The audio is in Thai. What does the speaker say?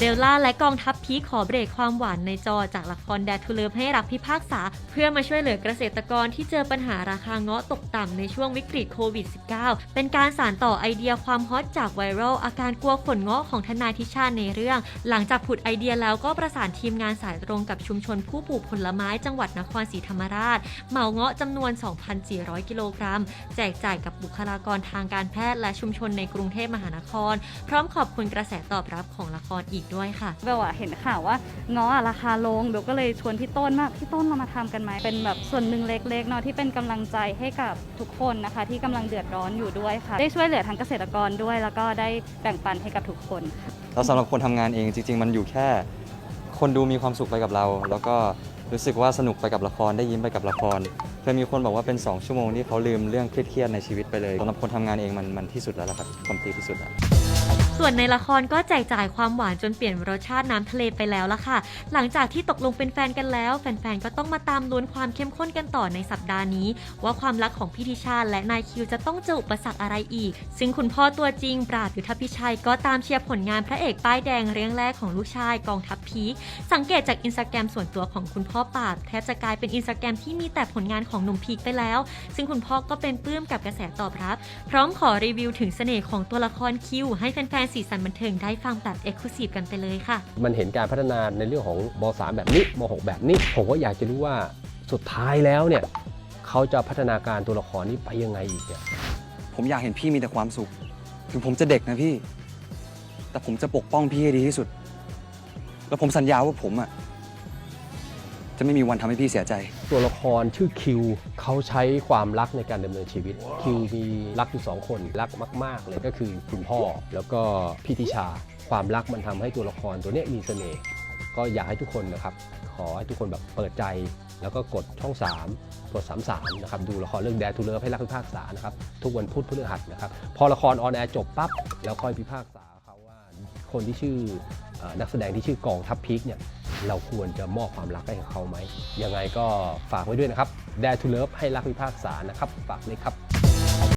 เบลล่าและกองทัพพีขอเบรกความหวานในจอจากละครแดทูเลิฟให้รักพิพากษา เพื่อมาช่วยเหลือเกษตรกรที่เจอปัญหาราคาเงาะตกต่ำในช่วงวิกฤตโควิด -19 เป็นการสานต่อไอเดียความฮอตจากไวรัลอาการกลัวขนเงาะของทนายทิชาในเรื่อง หลังจากผุดไอเดียแล้วก็ประสานทีมงานสายตรงกับชุมชนผู้ปลูกผลไม้จังหวัดนครศรีธรรมราชเหมาเงาะจำนวน 2,400 กิโลกรัม แจกจ่ายกับบุคลากรทางการแพทย์และชุมชนในกรุงเทพมหานคร พร้อมขอบคุณกระแสตอบรับของละครอีกด้วยค่ะ เบลอะเห็นข่าวว่าง้ออะราคาลงเบลก็เลยชวนพี่ต้นมากพี่ต้นเรามาทำกันไหมเป็นแบบส่วนหนึ่งเล็กๆเนาะที่เป็นกำลังใจให้กับทุกคนนะคะ ที่กำลังเดือดร้อนอยู่ด้วยค่ะ ได้ช่วยเหลือทั้งเกษตรกรด้วย แล้วก็ได้แบ่งปันให้กับทุกคนค่ะ แล้วสำหรับคนทำงานเองจริง ๆ มันอยู่แค่ คนดูมีความสุขไปกับเรา แล้วก็รู้สึกว่าสนุกไปกับละครได้ยิ้มไปกับละครเคยมีคนบอกว่าเป็น 2 ชั่วโมงที่เขาลืมเรื่องเครียดๆในชีวิตไปเลยสำหรับคนทำงานเองมันมันที่สุดแล้วล่ะครับคอมพลีที่สุดแล้ว ส่วนในละครก็แจกจ่ายความหวานจนเปลี่ยนรสชาติน้ำทะเลไปแล้วละค่ะ หลังจากที่ตกลงเป็นแฟนกันแล้ว แฟนๆ ก็ต้องมาตามลุ้นความเข้มข้นกันต่อในสัปดาห์นี้ ว่าความรักของพี่ทิชาและนายคิวจะต้องเจออุปสรรคอะไรอีก ซึ่งคุณพ่อตัวจริง ปราบยุทธพิชัยก็ตามเชียร์ผลงานพระเอกป้ายแดงเรื่องแรกของลูกชายกองทัพพีคสังเกตจากอินสตาแกรมส่วนตัวของคุณพ่อปราบแทบจะกลายเป็นอินสตาแกรมที่มีแต่ผลงานของหนุ่มพีคไปแล้ว ซึ่งคุณพ่อก็เป็นปลื้มกับกระแสตอบรับ พร้อมขอรีวิวถึงเสน่ห์ของตัวละครคิวให้แฟนๆสีสันบันเทิงได้ฟังแบบเอ็กซ์คลูซีฟกันไปเลยค่ะ มันเห็นการพัฒนาในเรื่องของม3แบบนี้ม6แบบนี้ ผมก็อยากจะรู้ว่าสุดท้ายแล้วเนี่ยเขาจะพัฒนาการตัวละครนี้ไปยังไงอีกเนี่ยผมอยากเห็นพี่มีแต่ความสุข ถึงผมจะเด็กนะพี่ แต่ผมจะปกป้องพี่ให้ดีที่สุด แล้วผมสัญญาว่าผมอะ จะไม่มีวันทำให้พี่เสียใจ ตัวละครชื่อคิวเขาใช้ความรักในการดำเนินชีวิต คิวมีรักอยู่สองคนรักมาก ๆ เลยก็คือคุณพ่อแล้วก็พี่ทิชา ความรักมันทำให้ตัวละครตัวเนี้ยมีเสน่ห์ก็อยากให้ทุกคนนะครับ ขอให้ทุกคนแบบเปิดใจ แล้วก็กดช่อง 3 กด 33 นะครับ ดูละครเรื่องแดทูเลอร์ให้รักพิพากษานะครับ ทุกวันพุธพฤหัสนะครับ พอละครออนแอร์จบปั๊บ แล้วค่อยพิพากษาเขาว่าคนที่ชื่อเอ่อนักแสดงที่ชื่อกองทัพพีคเนี่ย เราควรจะมอบความรักให้กับเขาไหมยังไงก็ฝากไว้ด้วยนะครับ Dare to Love ให้รักพิพากษานะครับฝากเลยครับ